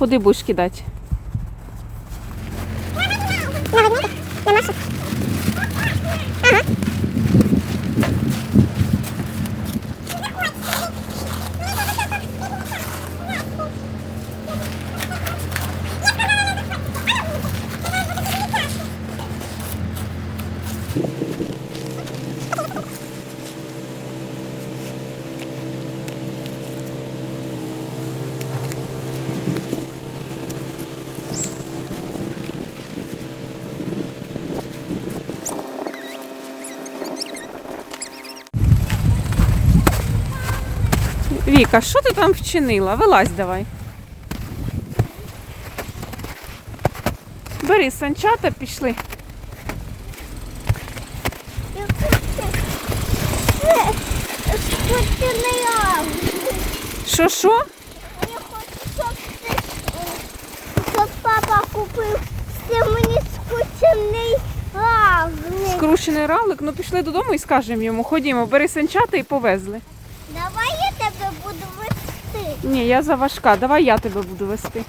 Куди будеш кидати? На нашу. Віка, що ти там вчинила? Вилазь давай. Бери санчата, пішли. Що що? Я хочу, щоб папа купив мені скучений ангел. Скручений равлик, ну пішли додому і скажемо йому. Ходімо, бери санчата і повезли. Давай я тебе буду вести. Ні, я заважка, давай я тебе буду вести.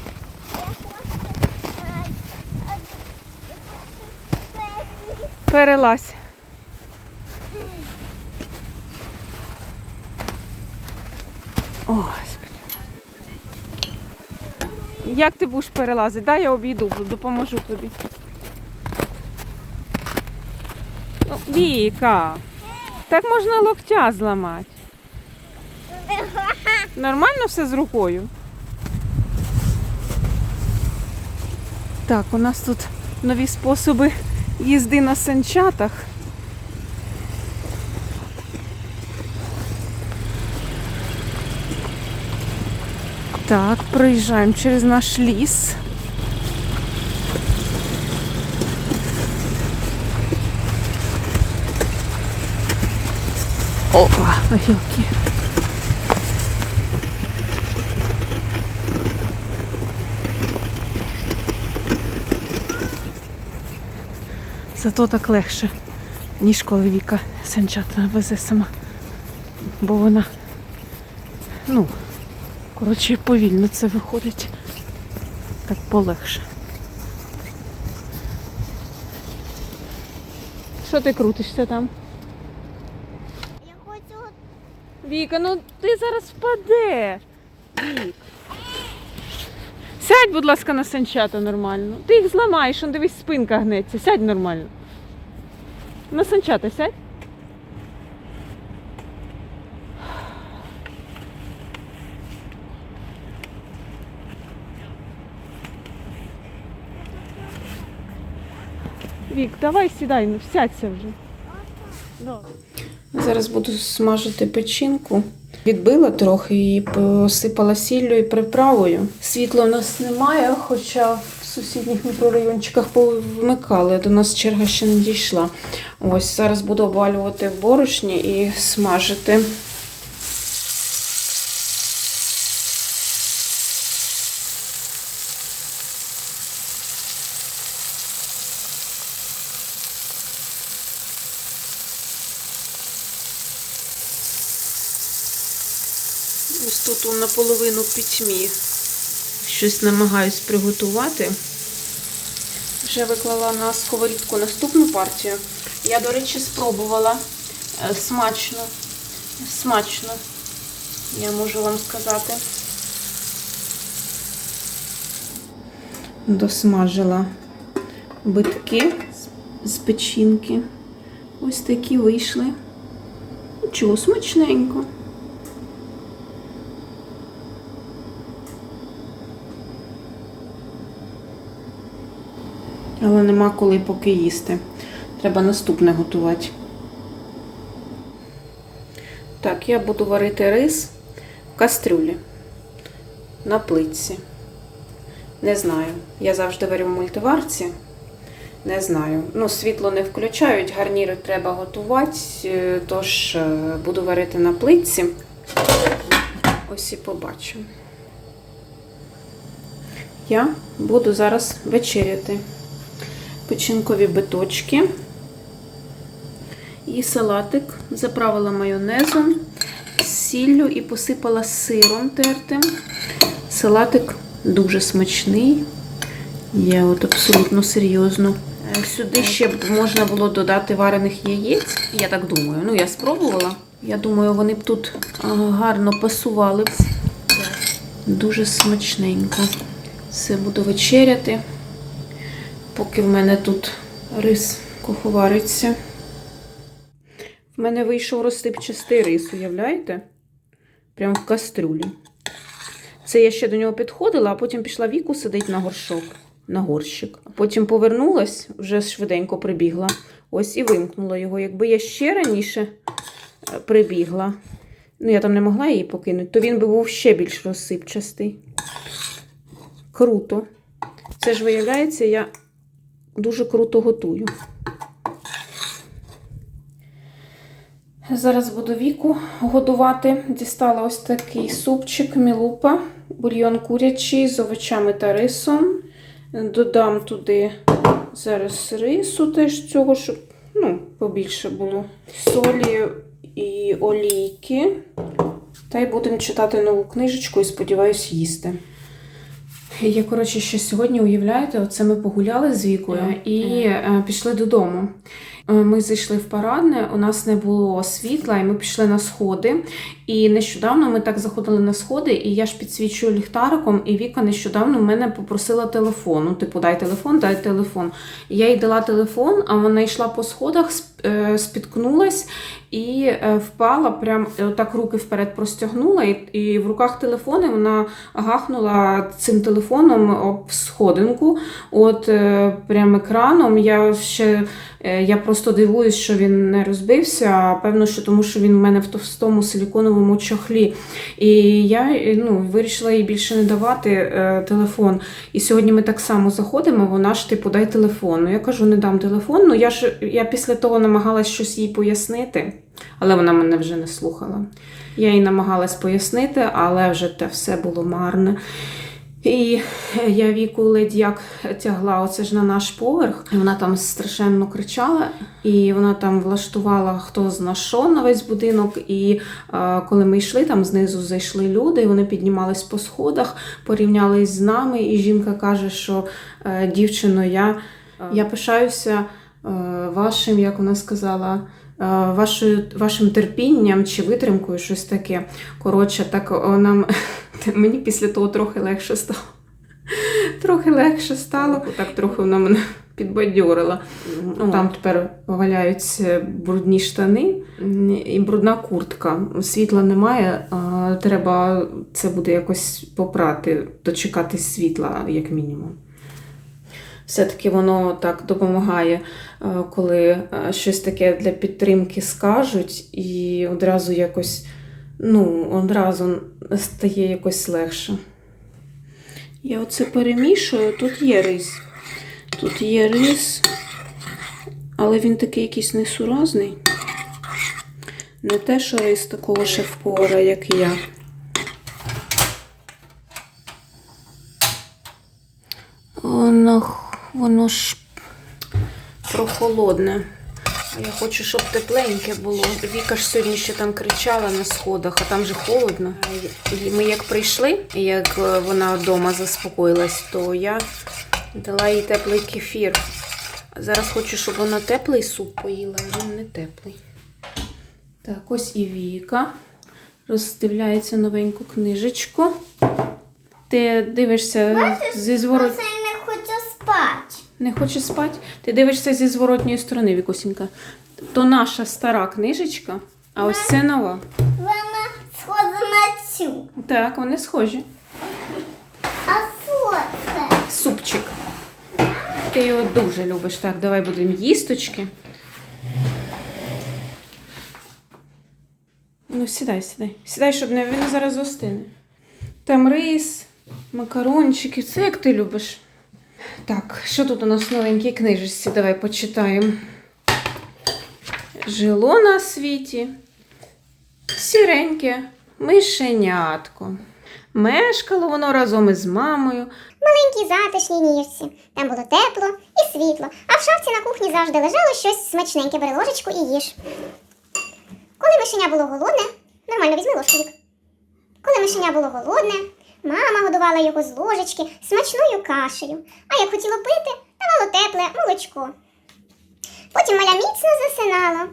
Перелазь. О, Як ти будеш перелазити? Дай я обійду, допоможу тобі. Ну, Віка, так можна локтя зламати. Нормально все з рукою? Так, у нас тут нові способи їзди на санчатах. Так, проїжджаємо через наш ліс. Опа, гілки. Зато так легше, ніж коли Віка санчата везе сама. Бо вона, ну, коротше, повільно це виходить. Так полегше. Що ти крутишся там? Я хочу Віка, ну ти зараз впадеш. Вік. Сядь, будь ласка, на санчата нормально. Ти їх зламаєш, он дивись, спинка гнеться. Сядь нормально. На санчата сядь. Вік, давай сідай, ну сядься вже. Зараз буду смажити печінку. Відбила трохи і посипала сіллю і приправою. Світла в нас немає, хоча в сусідніх мікрорайончиках повмикали. До нас черга ще не дійшла. Ось зараз буду обвалювати борошні і смажити. Ось наполовину в пітьмі. Щось намагаюсь приготувати. Вже виклала на сковорідку наступну партію. Я, до речі, спробувала Е, смачно. Смачно, я можу вам сказати. Досмажила битки з- печінки. Ось такі вийшли. Нічого, смачненько. Але нема коли поки їсти. Треба наступне готувати. Так, я буду варити рис в кастрюлі на плитці. Не знаю. Я завжди варю в мультиварці. Не знаю. Ну, світло не включають, гарніри треба готувати, е, тож е, буду варити на плитці. ось і побачимо. Я буду зараз вечеряти печінкові биточки і салатик заправила майонезом, сіллю і посипала сиром тертим. Салатик дуже смачний. Я от абсолютно серйозно. Е, Сюди ще б можна було додати варених яєць. Я так думаю. Ну, я спробувала. Я думаю, вони б тут гарно пасували б. Дуже смачненько. Все буду вечеряти, поки в мене тут рис куховариться. В мене вийшов розсипчастий рис, уявляєте? Прямо в кастрюлі. Це я ще до нього підходила, а потім пішла віку сидить на горшок, на горщик. Потім повернулась, вже швиденько прибігла. Ось і вимкнула його. Якби я ще раніше е, прибігла, ну я там не могла її покинути, то він би був ще більш розсипчастий. Круто. Це ж виявляється, я дуже круто готую. Зараз буду віку годувати. Дістала ось такий супчик мілупа, бульйон курячий з овочами та рисом. Додам туди зараз рису теж цього, щоб ну, побільше було. Солі і олійки. Та й будемо читати нову книжечку і сподіваюсь їсти. Я, коротше, ще сьогодні уявляєте, оце ми погуляли з вікою і е, пішли додому. Е, Ми зайшли в парадне, у нас не було світла, і ми пішли на сходи. І нещодавно ми так заходили на сходи, і я ж підсвічую ліхтариком, і Віка нещодавно в мене попросила телефон. Ну, типу, дай телефон, дай телефон. Я їй дала телефон, а вона йшла по сходах, е, спіткнулась і е, впала, прям е, так руки вперед простягнула, і, і в руках телефон, і вона гахнула цим телефоном об сходинку, от е, прям екраном. Я ще я просто дивуюсь, що він не розбився. Певно, що тому що він в мене в товстому силіконовому чохлі. І я ну, вирішила їй більше не давати е, телефон. І сьогодні ми так само заходимо, вона ж типу дай телефон. Ну я кажу, не дам телефон. Ну я ж я після того намагалась щось їй пояснити, але вона мене вже не слухала. Я їй намагалась пояснити, але вже те все було марне. І я віку ледь як тягла оце ж на наш поверх. Вона там страшенно кричала, і вона там влаштувала хто зна що на весь будинок. І е, коли ми йшли, там знизу зайшли люди, і вони піднімались по сходах, порівнялись з нами. І жінка каже, що е, дівчино, я, я пишаюся е, вашим, як вона сказала. Е, Вашою, вашим терпінням чи витримкою, щось таке. Коротше, так нам мені після того трохи легше стало. Трохи легше стало, так трохи вона мене підбадьорила. Ну, Там тепер валяються брудні штани і брудна куртка. Світла немає, треба це буде якось попрати, дочекатись світла, як мінімум. Все-таки воно так допомагає, е, коли е, щось таке для підтримки скажуть, і одразу якось, ну, одразу стає якось легше. Я оце перемішую, тут є рис. Тут є рис, але він такий якийсь несуразний. Не те, що рис такого шеф-повара, як я. Воно, воно ж прохолодне. А я хочу, щоб тепленьке було. Віка ж сьогодні ще там кричала на сходах, а там же холодно. І Ми як прийшли, як е, вона вдома заспокоїлась, то я дала їй теплий кефір. Зараз хочу, щоб вона теплий суп поїла, а він не теплий. Так, ось і Віка. Роздивляється новеньку книжечку. Ти дивишся зі зворот... Спати. Не хочеш спати? Ти дивишся зі зворотньої сторони, Вікусінька. То наша стара книжечка, а ось це нова. Вона схожа на цю. Так, вони схожі. А що це? Супчик. Ти його дуже любиш. Так, давай будемо їсточки. Ну, сідай, сідай. Сідай, щоб не він зараз застине. Там рис, макарончики, все як ти любиш. Так, що тут у нас в новенькій книжечці? Давай почитаємо. Жило на світі. Сіреньке, мишенятко. Мешкало воно разом із мамою. маленькій затишній нірці. Там було тепло і світло, а в шафці на кухні завжди лежало щось смачненьке, бери ложечку і їж. Коли мишеня було голодне, нормально візьми ложку. Коли мишеня було голодне, мама годувала його з ложечки смачною кашею, а як хотіло пити, давало тепле молочко. Потім маля міцно засинало,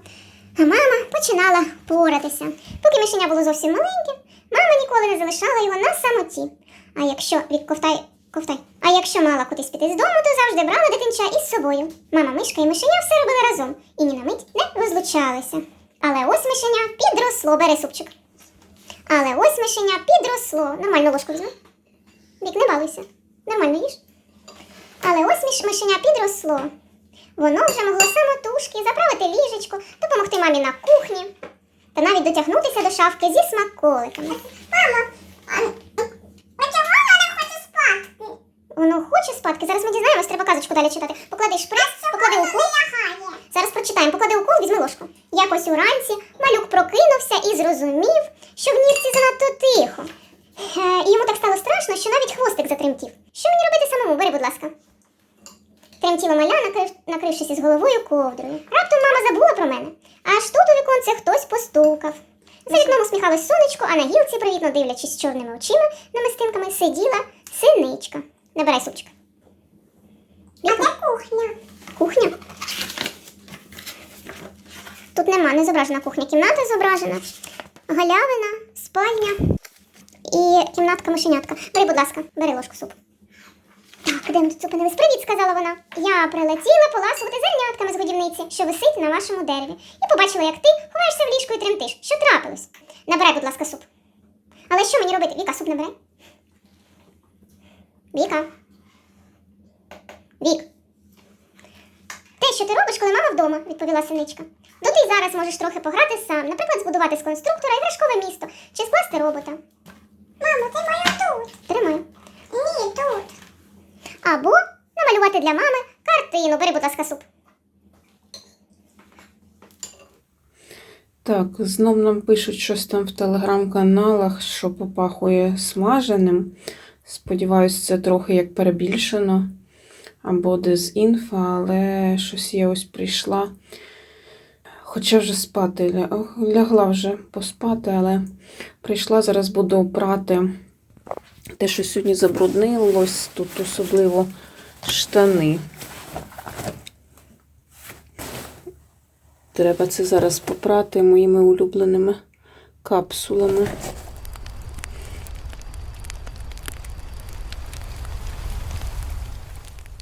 а мама починала поратися. Поки мишеня було зовсім маленьке, мама ніколи не залишала його на самоті. А якщо від ковтай, ковтай, а якщо мала кудись піти з дому, то завжди брала дитинча із собою. Мама мишка і мишеня все робили разом і ні на мить не розлучалися. Але ось мишеня підросло, бери супчик. Але ось мишеня підросло. Нормально ложку візьми. Вік, не балуйся. Нормально їж. Але ось мишеня підросло. Воно вже могло самотужки заправити ліжечко, допомогти мамі на кухні та навіть дотягнутися до шафки зі смаколиками. Мамо, а чому вона не хоче спати? Воно хоче спадки. Зараз ми дізнаємось, треба казочку далі читати. Поклади шприц, поклади укол. Зараз прочитаємо, поклади укол, візьми ложку. Якось уранці малюк прокинувся і зрозумів, занадто тихо. Е, і йому так стало страшно, що навіть хвостик затремтів. Що мені робити самому? Бери, будь ласка. Тремтіло маля, накрив, накрившись із головою ковдрою. Раптом мама забула про мене. Аж тут у віконце хтось постукав. За вікном усміхалось сонечко, а на гілці, привітно дивлячись чорними очима, намистинками, сиділа синичка. Набирай супчик. А де кухня? Кухня? Тут нема, не зображена кухня. Кімната зображена. Галявина, спальня і кімнатка мишенятка. Бери, будь ласка, бери ложку супу. Так, де ми тут зупинились? Привіт, сказала вона. Я прилетіла поласувати зернятками з годівниці, що висить на вашому дереві. І побачила, як ти ховаєшся в ліжку і тремтиш. Що трапилось? Набирай, будь ласка, суп. Але що мені робити? Віка, суп набирай. Віка. Вік. Те, що ти робиш, коли мама вдома, відповіла синичка. Ну ти й зараз можеш трохи пограти сам, наприклад, збудувати з конструктора іграшкове місто чи скласти робота. Мамо, ти моя тут. Тримай. Ні, тут. Або намалювати для мами картину. Бери, будь ласка, суп. Так, знов нам пишуть щось там в телеграм-каналах, що попахує смаженим. Сподіваюсь, це трохи як перебільшено. Або дезінфа, але щось я ось прийшла. Хоча вже спати лягла вже поспати, але прийшла, зараз буду прати те, що сьогодні забруднилось, тут особливо штани. Треба це зараз попрати моїми улюбленими капсулами.